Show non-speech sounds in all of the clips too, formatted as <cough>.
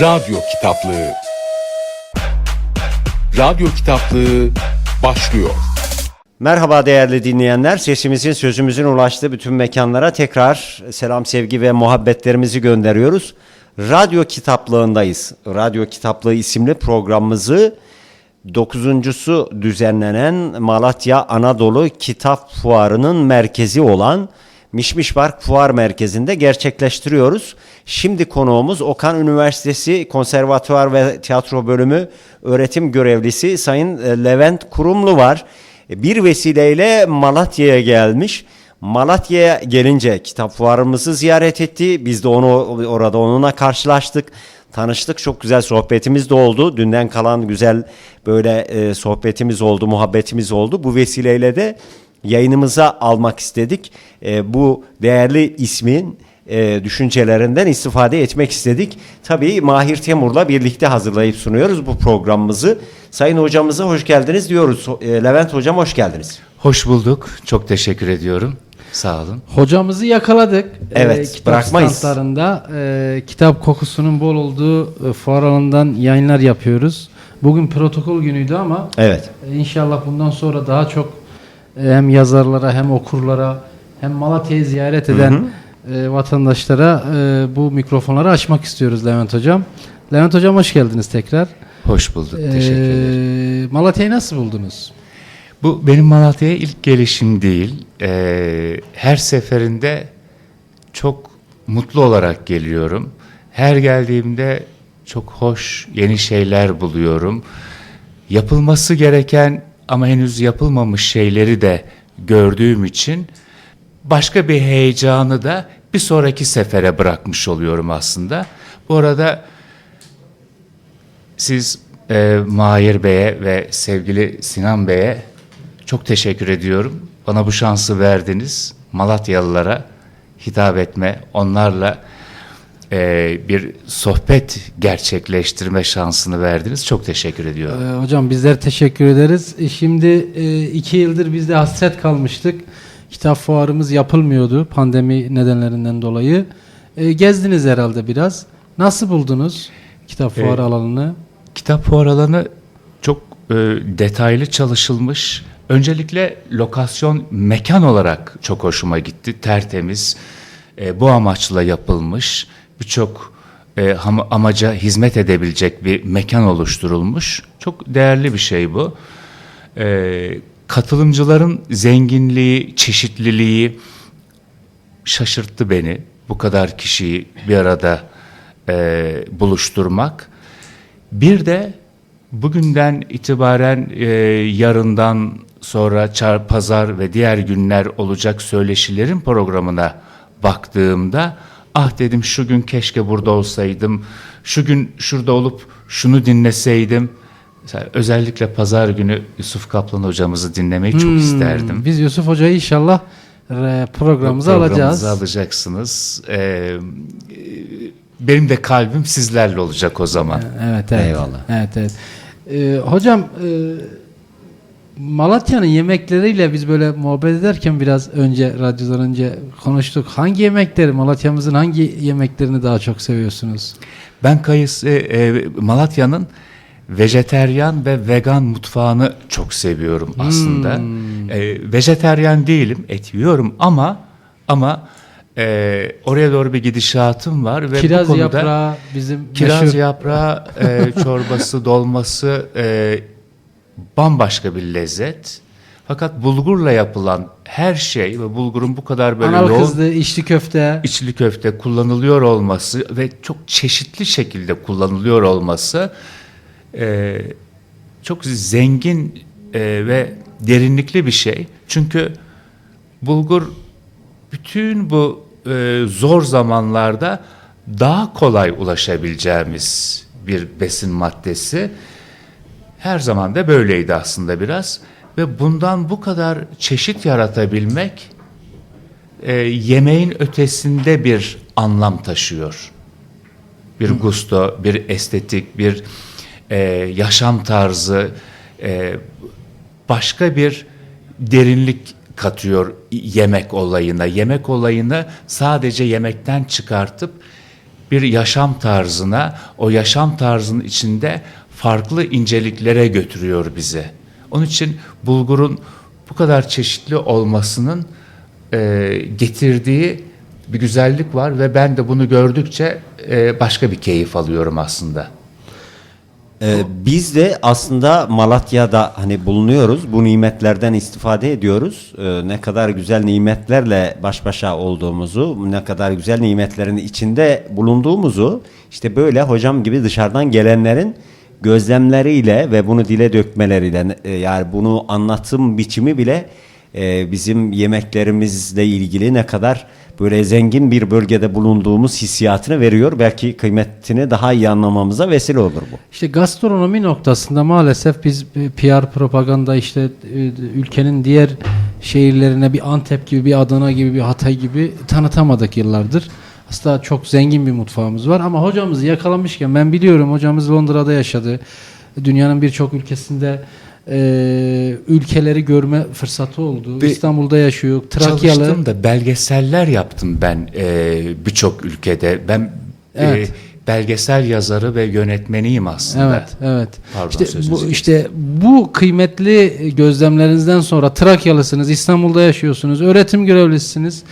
Radyo Kitaplığı Radyo Kitaplığı başlıyor. Merhaba değerli dinleyenler. Sesimizin sözümüzün ulaştığı bütün mekanlara tekrar selam, sevgi ve muhabbetlerimizi gönderiyoruz. Radyo kitaplığındayız. Radyo Kitaplığı isimli programımızı dokuzuncusu düzenlenen Malatya Anadolu Kitap Fuarı'nın merkezi olan Mişmiş Park Fuar Merkezi'nde gerçekleştiriyoruz. Şimdi konuğumuz Okan Üniversitesi Konservatuvar ve Tiyatro Bölümü öğretim görevlisi Sayın e, Levent Kurumlu var. E, Bir vesileyle Malatya'ya gelmiş. Malatya'ya gelince kitap fuarımızı ziyaret etti. Biz de onu orada onunla karşılaştık. Tanıştık. Çok güzel sohbetimiz de oldu. Dünden kalan güzel böyle e, sohbetimiz oldu, muhabbetimiz oldu. Bu vesileyle de yayınımıza almak istedik. E, bu değerli ismin e, düşüncelerinden istifade etmek istedik. Tabii Mahir Temur'la birlikte hazırlayıp sunuyoruz bu programımızı. Sayın hocamıza hoş geldiniz diyoruz. E, Levent hocam hoş geldiniz. Hoş bulduk. Çok teşekkür ediyorum. Sağ olun. Hocamızı yakaladık. Evet, kitap bırakmayız. standlarında e, kitap kokusunun bol olduğu e, fuar alanından yayınlar yapıyoruz. Bugün protokol günüydü ama Evet. e, inşallah bundan sonra daha çok e, hem yazarlara hem okurlara hem Malatya'yı ziyaret eden e, vatandaşlara e, bu mikrofonları açmak istiyoruz Levent Hocam. Levent Hocam hoş geldiniz tekrar. Hoş bulduk. Teşekkür ederim. E, Malatya'yı nasıl buldunuz? Bu benim Malatya'ya ilk gelişim değil. Ee, her seferinde çok mutlu olarak geliyorum. Her geldiğimde çok hoş yeni şeyler buluyorum. Yapılması gereken ama henüz yapılmamış şeyleri de gördüğüm için başka bir heyecanı da bir sonraki sefere bırakmış oluyorum aslında. Bu arada siz e, Mahir Bey'e ve sevgili Sinan Bey'e çok teşekkür ediyorum. Bana bu şansı verdiniz. Malatyalılara hitap etme, onlarla e, bir sohbet gerçekleştirme şansını verdiniz. Çok teşekkür ediyorum. Ee, hocam bizler teşekkür ederiz. E, Şimdi e, iki yıldır biz de hasret kalmıştık. Kitap fuarımız yapılmıyordu pandemi nedenlerinden dolayı. E, gezdiniz herhalde biraz. Nasıl buldunuz kitap E, fuarı alanını? Kitap fuar alanı çok e, detaylı çalışılmış. Öncelikle lokasyon mekan olarak çok hoşuma gitti. Tertemiz, e, bu amaçla yapılmış. Birçok e, amaca hizmet edebilecek bir mekan oluşturulmuş. Çok değerli bir şey bu. E, katılımcıların zenginliği, çeşitliliği şaşırttı beni. Bu kadar kişiyi bir arada e, buluşturmak. Bir de bugünden itibaren e, yarından sonra çar, pazar ve diğer günler olacak söyleşilerin programına baktığımda ah dedim şu gün keşke burada olsaydım, şu gün şurada olup şunu dinleseydim. Mesela özellikle pazar günü Yusuf Kaplan hocamızı dinlemeyi çok isterdim. Biz Yusuf Hoca'yı inşallah e, programımıza Programımıza alacağız. alacaksınız. Ee, benim de kalbim sizlerle olacak o zaman. Evet, evet. Eyvallah. Evet, evet. Ee, hocam e, Malatya'nın yemekleriyle biz böyle muhabbet ederken biraz önce radyodan önce konuştuk. Hangi yemekleri Malatya'mızın hangi yemeklerini daha çok seviyorsunuz? Ben kayısı e, Malatya'nın vejeteryan ve vegan mutfağını çok seviyorum aslında. Hmm. E, vejeteryan değilim, et yiyorum ama ama e, oraya doğru bir gidişatım var ve Kiraz bu konuda yaprağı bizim kiraz meşhur- yaprağı e, <laughs> çorbası, dolması e, bambaşka bir lezzet. Fakat bulgurla yapılan her şey ve bulgurun bu kadar böyle Anal yoğun kızlı, içli köfte. içli köfte kullanılıyor olması ve çok çeşitli şekilde kullanılıyor olması e, çok zengin e, ve derinlikli bir şey. Çünkü bulgur bütün bu e, zor zamanlarda daha kolay ulaşabileceğimiz bir besin maddesi. Her zaman da böyleydi aslında biraz ve bundan bu kadar çeşit yaratabilmek e, yemeğin ötesinde bir anlam taşıyor. Bir gusto, bir estetik, bir e, yaşam tarzı, e, başka bir derinlik katıyor yemek olayına. Yemek olayını sadece yemekten çıkartıp bir yaşam tarzına, o yaşam tarzının içinde farklı inceliklere götürüyor bizi. Onun için bulgurun bu kadar çeşitli olmasının e, getirdiği bir güzellik var ve ben de bunu gördükçe e, başka bir keyif alıyorum aslında. Ee, biz de aslında Malatya'da hani bulunuyoruz. Bu nimetlerden istifade ediyoruz. Ee, ne kadar güzel nimetlerle baş başa olduğumuzu, ne kadar güzel nimetlerin içinde bulunduğumuzu işte böyle hocam gibi dışarıdan gelenlerin gözlemleriyle ve bunu dile dökmeleriyle e, yani bunu anlatım biçimi bile e, bizim yemeklerimizle ilgili ne kadar böyle zengin bir bölgede bulunduğumuz hissiyatını veriyor. Belki kıymetini daha iyi anlamamıza vesile olur bu. İşte gastronomi noktasında maalesef biz e, PR propaganda işte e, ülkenin diğer şehirlerine bir Antep gibi bir Adana gibi bir Hatay gibi tanıtamadık yıllardır. Aslında çok zengin bir mutfağımız var ama hocamızı yakalamışken ben biliyorum hocamız Londra'da yaşadı. Dünyanın birçok ülkesinde e, ülkeleri görme fırsatı oldu. Ve İstanbul'da yaşıyor. Trakyalı. Çalıştım da belgeseller yaptım ben e, birçok ülkede. Ben Evet. e, belgesel yazarı ve yönetmeniyim aslında. Evet, evet. Pardon, işte bu işte bu kıymetli gözlemlerinizden sonra Trakyalısınız, İstanbul'da yaşıyorsunuz, öğretim görevlisiniz.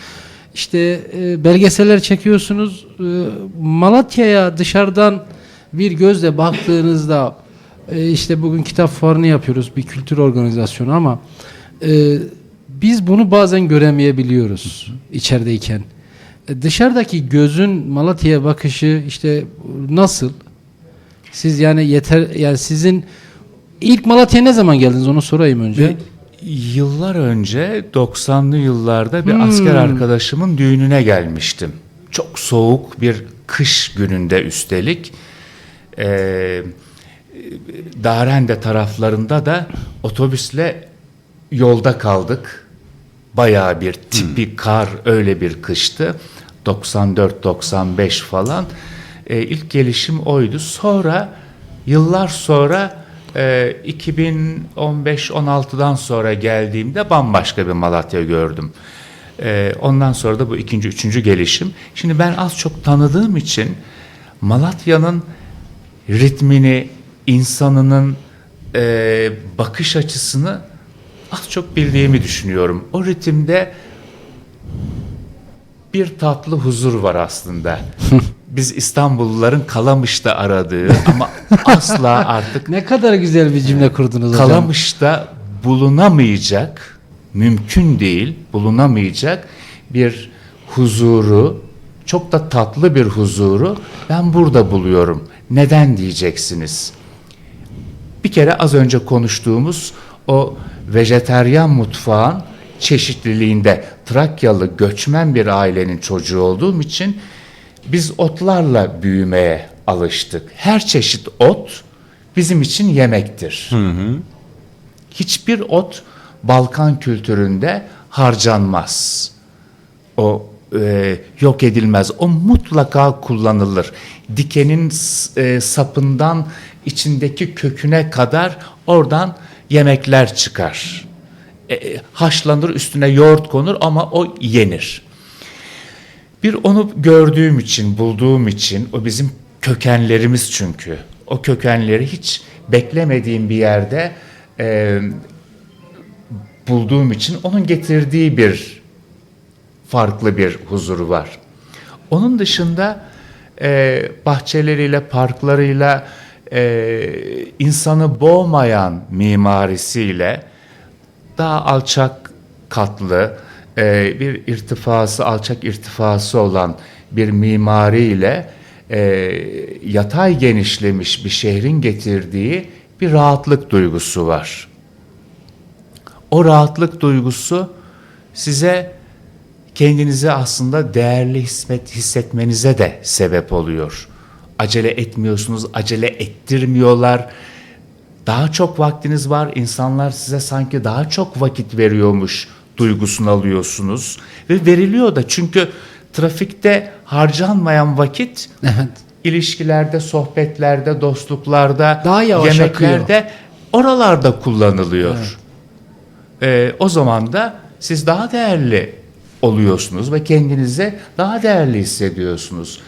İşte e, belgeseller çekiyorsunuz. E, Malatya'ya dışarıdan bir gözle baktığınızda e, işte bugün kitap fuarını yapıyoruz, bir kültür organizasyonu ama e, biz bunu bazen göremeyebiliyoruz içerideyken. E, dışarıdaki gözün Malatya'ya bakışı işte nasıl? Siz yani yeter yani sizin ilk Malatya'ya ne zaman geldiniz onu sorayım önce. Ve yıllar önce 90'lı yıllarda bir Hmm. asker arkadaşımın düğününe gelmiştim. Çok soğuk bir kış gününde üstelik. Ee, Darende taraflarında da otobüsle yolda kaldık. Bayağı bir tipi kar öyle bir kıştı. 94-95 falan. Ee, ilk gelişim oydu. Sonra yıllar sonra e, 2015-16'dan sonra geldiğimde bambaşka bir Malatya gördüm. Ee, ondan sonra da bu ikinci, üçüncü gelişim. Şimdi ben az çok tanıdığım için Malatya'nın ritmini, insanının e, bakış açısını az çok bildiğimi düşünüyorum. O ritimde bir tatlı huzur var aslında. <laughs> Biz İstanbulluların Kalamış'ta aradığı <laughs> ama asla artık Ne kadar güzel bir cümle kurdunuz hocam. Kalamış'ta bulunamayacak, mümkün değil bulunamayacak bir huzuru, çok da tatlı bir huzuru ben burada buluyorum. Neden diyeceksiniz? Bir kere az önce konuştuğumuz o vejeteryan mutfağın çeşitliliğinde Trakyalı göçmen bir ailenin çocuğu olduğum için biz otlarla büyümeye alıştık. Her çeşit ot bizim için yemektir. Hiçbir ot Balkan kültüründe harcanmaz. O e, yok edilmez. O mutlaka kullanılır. Dikenin e, sapından içindeki köküne kadar oradan yemekler çıkar. E, e, haşlanır üstüne yoğurt konur ama o yenir. Bir onu gördüğüm için, bulduğum için, o bizim kökenlerimiz çünkü. O kökenleri hiç beklemediğim bir yerde e, bulduğum için onun getirdiği bir farklı bir huzuru var. Onun dışında e, bahçeleriyle, parklarıyla, e, insanı boğmayan mimarisiyle daha alçak katlı, e, bir irtifası, alçak irtifası olan bir mimariyle e, yatay genişlemiş bir şehrin getirdiği bir rahatlık duygusu var. O rahatlık duygusu size kendinizi aslında değerli hisset, hissetmenize de sebep oluyor. Acele etmiyorsunuz, acele ettirmiyorlar. Daha çok vaktiniz var. İnsanlar size sanki daha çok vakit veriyormuş duygusunu alıyorsunuz. Ve veriliyor da çünkü trafikte harcanmayan vakit Evet. ilişkilerde, sohbetlerde, dostluklarda, Daha yavaş yemeklerde oralarda kullanılıyor. Ee, o zaman da siz daha değerli oluyorsunuz ve kendinize daha değerli hissediyorsunuz.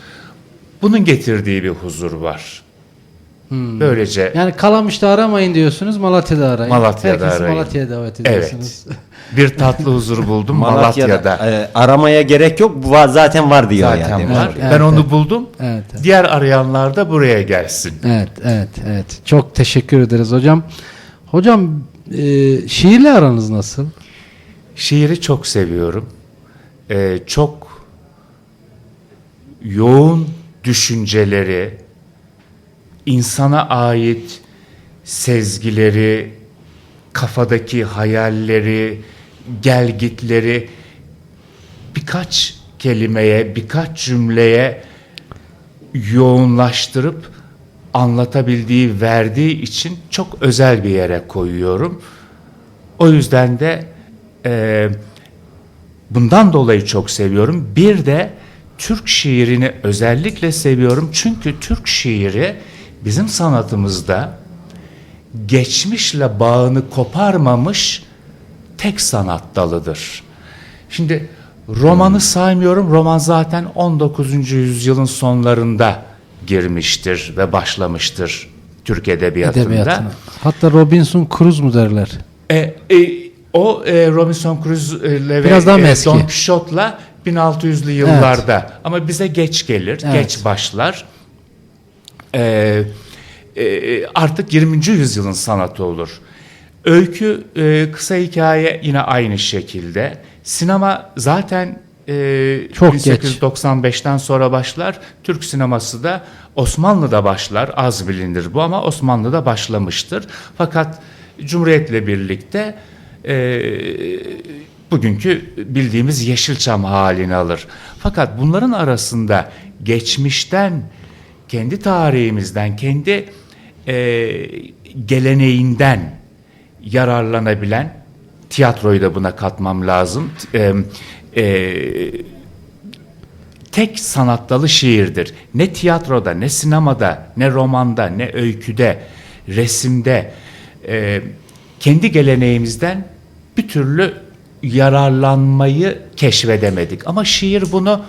bunun getirdiği bir huzur var. Böylece Yani Kalamış'ta aramayın diyorsunuz, Malatya'da arayın. Malatya'da Herkesi arayın. Malatya'ya davet evet ediyorsunuz. <laughs> bir tatlı huzur buldum <laughs> Malatya'da. e, aramaya gerek yok. Bu zaten var diyor Zaten yani. var. Evet, ben evet, onu evet. buldum. Evet, evet. Diğer arayanlar da buraya gelsin. Evet, evet, evet. Çok teşekkür ederiz hocam. Hocam e, şiirle aranız nasıl? Şiiri çok seviyorum. Ee, çok yoğun düşünceleri, insana ait sezgileri, kafadaki hayalleri, gelgitleri birkaç kelimeye, birkaç cümleye yoğunlaştırıp anlatabildiği, verdiği için çok özel bir yere koyuyorum. O yüzden de e, bundan dolayı çok seviyorum. Bir de Türk şiirini özellikle seviyorum. Çünkü Türk şiiri bizim sanatımızda geçmişle bağını koparmamış tek sanat dalıdır. Şimdi romanı saymıyorum. Roman zaten 19. yüzyılın sonlarında girmiştir ve başlamıştır Türk edebiyatında. Edebiyatına. Hatta Robinson Crusoe mu derler? E, e, o e, Robinson Crusoe ile Biraz daha e? Don Quixote'la 1600'lü yıllarda ama bize geç gelir, Evet. geç başlar. E, e, artık 20. yüzyılın sanatı olur. Öykü, e, kısa hikaye yine aynı şekilde. Sinema zaten e, Çok geç. 1895'ten sonra başlar. Türk sineması da Osmanlı'da başlar. Az bilinir bu ama Osmanlı'da başlamıştır. Fakat Cumhuriyet'le birlikte e, bugünkü bildiğimiz Yeşilçam halini alır. Fakat bunların arasında geçmişten, kendi tarihimizden, kendi e, geleneğinden yararlanabilen tiyatroyu da buna katmam lazım. E, e, tek sanat dalı şiirdir. Ne tiyatroda, ne sinemada, ne romanda, ne öyküde, resimde e, kendi geleneğimizden bir türlü yararlanmayı keşfedemedik. Ama şiir bunu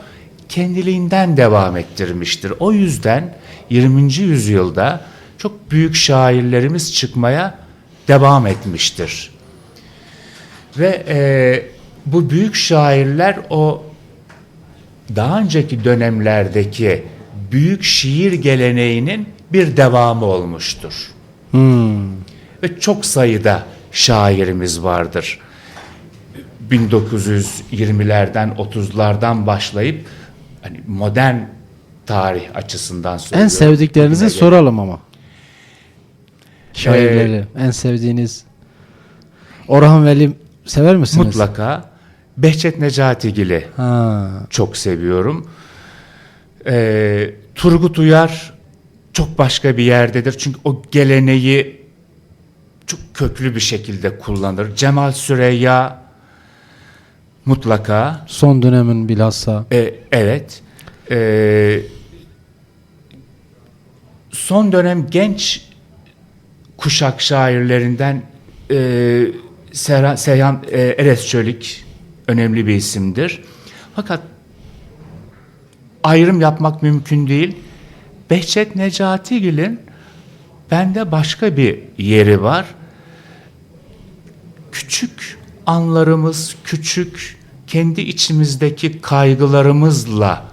kendiliğinden devam ettirmiştir. O yüzden 20. yüzyılda çok büyük şairlerimiz çıkmaya devam etmiştir. Ve e, bu büyük şairler o daha önceki dönemlerdeki büyük şiir geleneğinin bir devamı olmuştur. Ve çok sayıda şairimiz vardır. 1920'lerden 30'lardan başlayıp hani modern tarih açısından En söylüyorum. sevdiklerinizi Bugüne soralım ama. Şairleri. en sevdiğiniz. Orhan Veli sever misiniz? Mutlaka Behçet Necatigil'i çok seviyorum. Ee, Turgut Uyar çok başka bir yerdedir. Çünkü o geleneği çok köklü bir şekilde kullanır. Cemal Süreyya mutlaka. Son dönemin bilhassa. E, evet. Ee, son dönem genç kuşak şairlerinden e, Serhan, Seyhan e, Eres Çölik önemli bir isimdir. Fakat ayrım yapmak mümkün değil. Behçet Necatigil'in bende başka bir yeri var. Küçük anlarımız, küçük kendi içimizdeki kaygılarımızla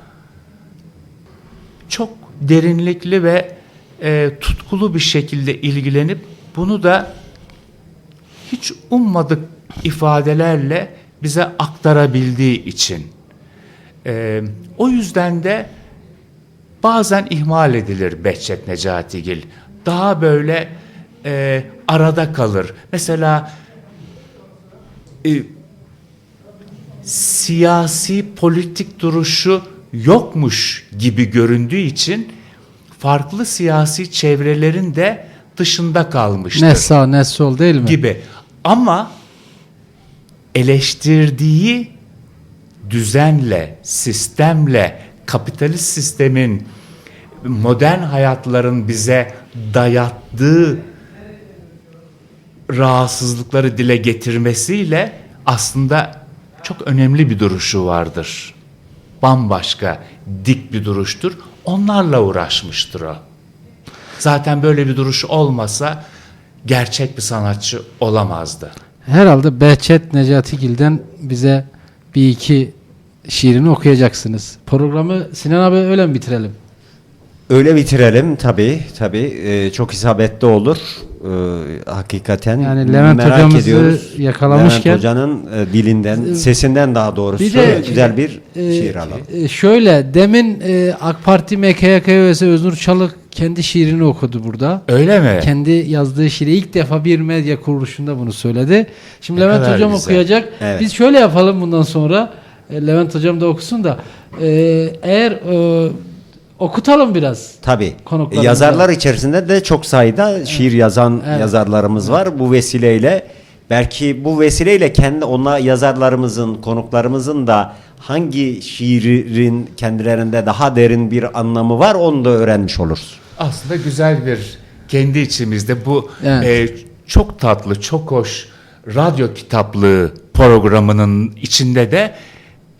çok derinlikli ve e, tutkulu bir şekilde ilgilenip bunu da hiç ummadık ifadelerle bize aktarabildiği için. E, o yüzden de bazen ihmal edilir Behçet Necatigil. Daha böyle e, arada kalır. Mesela e, siyasi politik duruşu yokmuş gibi göründüğü için farklı siyasi çevrelerin de dışında kalmıştır Ne sağ ne sol değil mi? gibi. Ama eleştirdiği düzenle, sistemle, kapitalist sistemin modern hayatların bize dayattığı rahatsızlıkları dile getirmesiyle aslında çok önemli bir duruşu vardır. Bambaşka dik bir duruştur. onlarla uğraşmıştır o. Zaten böyle bir duruş olmasa gerçek bir sanatçı olamazdı. Herhalde Behçet Necatigil'den bize bir iki şiirini okuyacaksınız. Programı Sinan abi öyle mi bitirelim? Öyle bitirelim tabii tabii Ee, çok isabetli olur Ee, hakikaten Yani Levent merak hocamızı ediyoruz. yakalamışken- Levent hocanın e, dilinden sesinden daha doğrusu Bir de- güzel bir Ee, şiir alalım. e, şöyle demin e, AK Parti MKYK üyesi Öznur Çalık kendi şiirini okudu burada. Öyle mi? Kendi yazdığı şiiri ilk defa bir medya kuruluşunda bunu söyledi. Şimdi Ne Levent hocam güzel. okuyacak. Evet. Biz şöyle yapalım bundan sonra. E, Levent hocam da okusun da e, eğer e, okutalım biraz. Tabii. Yazarlar içerisinde de çok sayıda şiir yazan Evet. yazarlarımız var. Bu vesileyle belki bu vesileyle kendi ona yazarlarımızın, konuklarımızın da hangi şiirin kendilerinde daha derin bir anlamı var onu da öğrenmiş oluruz. Aslında güzel bir kendi içimizde bu Evet. e, çok tatlı, çok hoş radyo kitaplığı programının içinde de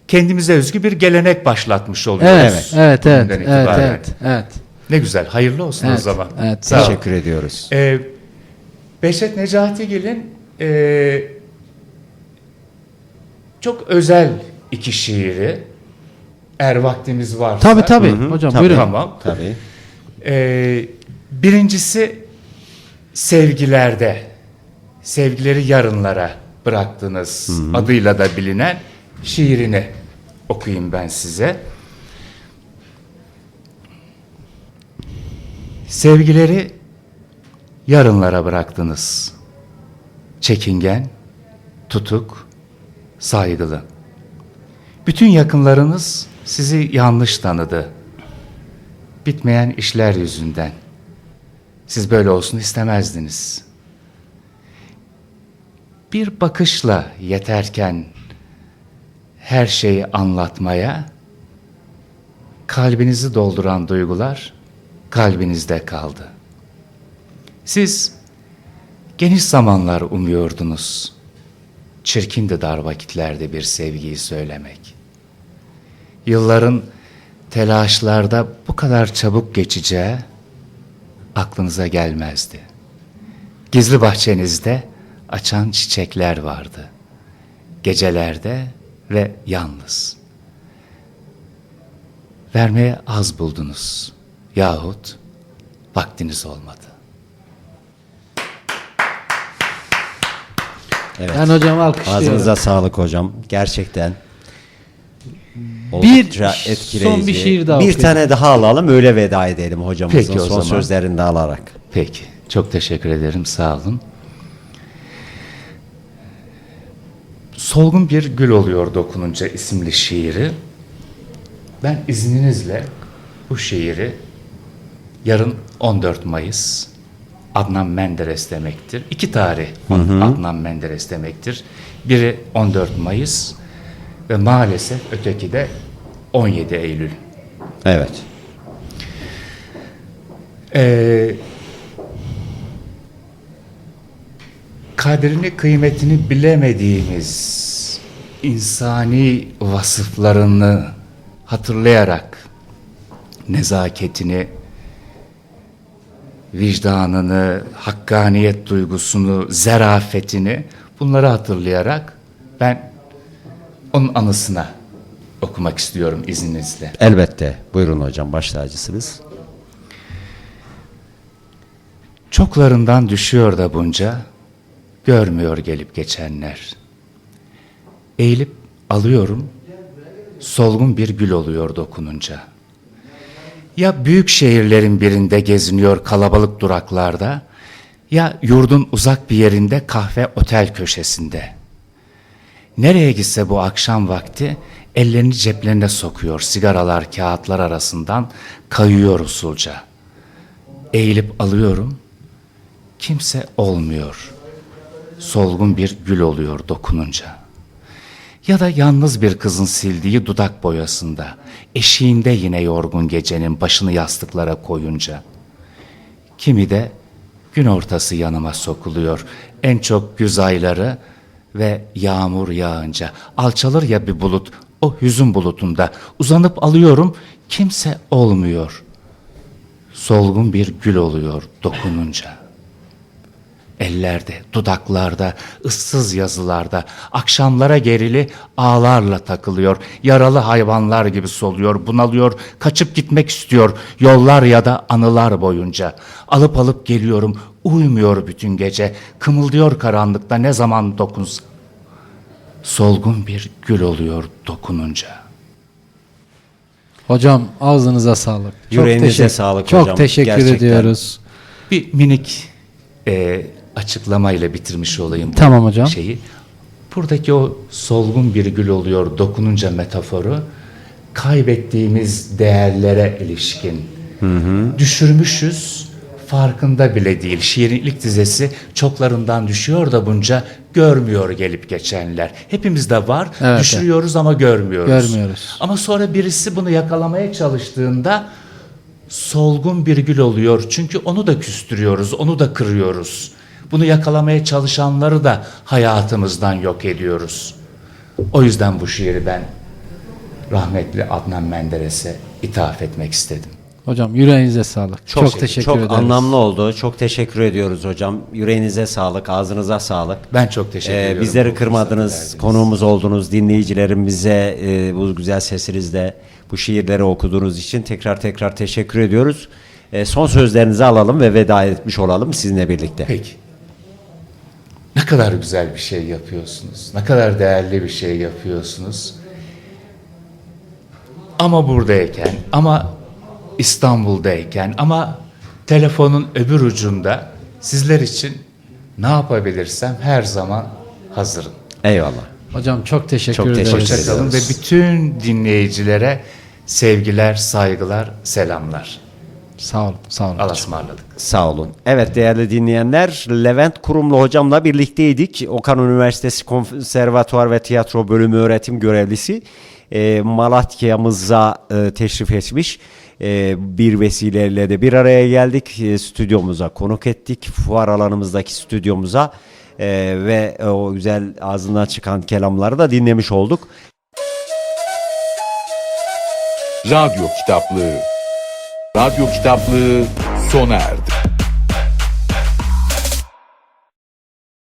kendimize özgü bir gelenek başlatmış oluyoruz. Evet, evet, evet, evet, itibaren. evet, evet. Ne güzel, hayırlı olsun o Evet, zaman. evet. Sağ. Teşekkür ediyoruz. Ee, Behçet Necatigil'in e, çok özel iki şiiri. Eğer vaktimiz varsa. Tabii tabii. Hı hı, Hocam tabii. buyurun. Tamam. Tabii. Ee, birincisi sevgilerde. Sevgileri yarınlara bıraktınız adıyla da bilinen şiirini okuyayım ben size. Sevgileri yarınlara bıraktınız. Çekingen, tutuk, saygılı. Bütün yakınlarınız sizi yanlış tanıdı. Bitmeyen işler yüzünden. Siz böyle olsun istemezdiniz. Bir bakışla yeterken her şeyi anlatmaya, kalbinizi dolduran duygular kalbinizde kaldı. Siz geniş zamanlar umuyordunuz. Çirkindi dar vakitlerde bir sevgiyi söylemek. Yılların telaşlarda bu kadar çabuk geçeceği aklınıza gelmezdi. Gizli bahçenizde açan çiçekler vardı. Gecelerde ve yalnız. Vermeye az buldunuz yahut vaktiniz olmadı. Evet. Ben hocam alkışlıyorum. Ağzınıza sağlık hocam. Gerçekten. Bir Oldukça son etkileyici. bir şiir daha Bir okuyayım. tane daha alalım öyle veda edelim hocamızın Peki son zaman. sözlerini de alarak. Peki, çok teşekkür ederim, sağ olun. Solgun bir gül oluyor dokununca isimli şiiri. Ben izninizle bu şiiri yarın 14 Mayıs Adnan Menderes demektir. İki tarih Adnan Menderes demektir. Biri 14 Mayıs ve maalesef öteki de 17 Eylül. Evet. Ee, kadrini kıymetini bilemediğimiz insani vasıflarını hatırlayarak nezaketini, vicdanını, hakkaniyet duygusunu, zerafetini bunları hatırlayarak ben onun anısına okumak istiyorum izninizle. Elbette. Buyurun hocam baş tacısınız. Çoklarından düşüyor da bunca, görmüyor gelip geçenler. Eğilip alıyorum, solgun bir gül oluyor dokununca. Ya büyük şehirlerin birinde geziniyor kalabalık duraklarda, ya yurdun uzak bir yerinde kahve otel köşesinde. Nereye gitse bu akşam vakti ellerini ceplerine sokuyor sigaralar kağıtlar arasından kayıyor usulca. Eğilip alıyorum, kimse olmuyor. Solgun bir gül oluyor dokununca. Ya da yalnız bir kızın sildiği dudak boyasında, eşiğinde yine yorgun gecenin başını yastıklara koyunca. Kimi de gün ortası yanıma sokuluyor. En çok güz ayları ve yağmur yağınca alçalır ya bir bulut o hüzün bulutunda uzanıp alıyorum kimse olmuyor. Solgun bir gül oluyor dokununca. Ellerde, dudaklarda, ıssız yazılarda, akşamlara gerili ağlarla takılıyor. Yaralı hayvanlar gibi soluyor, bunalıyor, kaçıp gitmek istiyor yollar ya da anılar boyunca. Alıp alıp geliyorum, uyumuyor bütün gece, kımıldıyor karanlıkta ne zaman dokunsa. Solgun bir gül oluyor dokununca. Hocam ağzınıza sağlık. Yüreğinize teşekkür- sağlık Çok hocam. teşekkür Gerçekten. ediyoruz. Bir minik e, açıklamayla bitirmiş olayım bu Tamam hocam. şeyi. Buradaki o solgun bir gül oluyor dokununca metaforu kaybettiğimiz değerlere ilişkin. Düşürmüşüz farkında bile değil. Şiirin ilk dizesi çoklarından düşüyor da bunca görmüyor gelip geçenler. Hepimizde var. Evet, düşürüyoruz ama görmüyoruz. Görmüyoruz. Ama sonra birisi bunu yakalamaya çalıştığında solgun bir gül oluyor. Çünkü onu da küstürüyoruz, onu da kırıyoruz. Bunu yakalamaya çalışanları da hayatımızdan yok ediyoruz. O yüzden bu şiiri ben rahmetli Adnan Menderes'e ithaf etmek istedim. Hocam yüreğinize sağlık. Çok, teşekkür çok ederiz. anlamlı oldu. Çok teşekkür ediyoruz hocam. Yüreğinize sağlık, ağzınıza sağlık. Ben çok teşekkür Ee, ediyorum. bizleri kırmadınız, konuğumuz oldunuz, dinleyicilerimize e, bu güzel sesinizle bu şiirleri okuduğunuz için tekrar tekrar teşekkür ediyoruz. E, son sözlerinizi alalım ve veda etmiş olalım sizinle birlikte. Peki. Ne kadar güzel bir şey yapıyorsunuz. Ne kadar değerli bir şey yapıyorsunuz. Ama buradayken, ama İstanbul'dayken, ama telefonun öbür ucunda sizler için ne yapabilirsem her zaman hazırım. Eyvallah. Hocam çok teşekkür Çok ederiz. teşekkür ederim. Hoşçakalın ve bütün dinleyicilere sevgiler, saygılar, selamlar. Sağ olun. Sağ olun. Allah'a ısmarladık. Sağ olun. Evet değerli dinleyenler, Levent Kurumlu hocamla birlikteydik. Okan Üniversitesi Konservatuvar ve Tiyatro Bölümü öğretim görevlisi e, Malatya'mıza e, teşrif etmiş. E, bir vesileyle de bir araya geldik. E, stüdyomuza konuk ettik. Fuar alanımızdaki stüdyomuza E, ve o güzel ağzından çıkan kelamları da dinlemiş olduk. Radyo kitaplığı. Radyo kitaplığı sona erdi.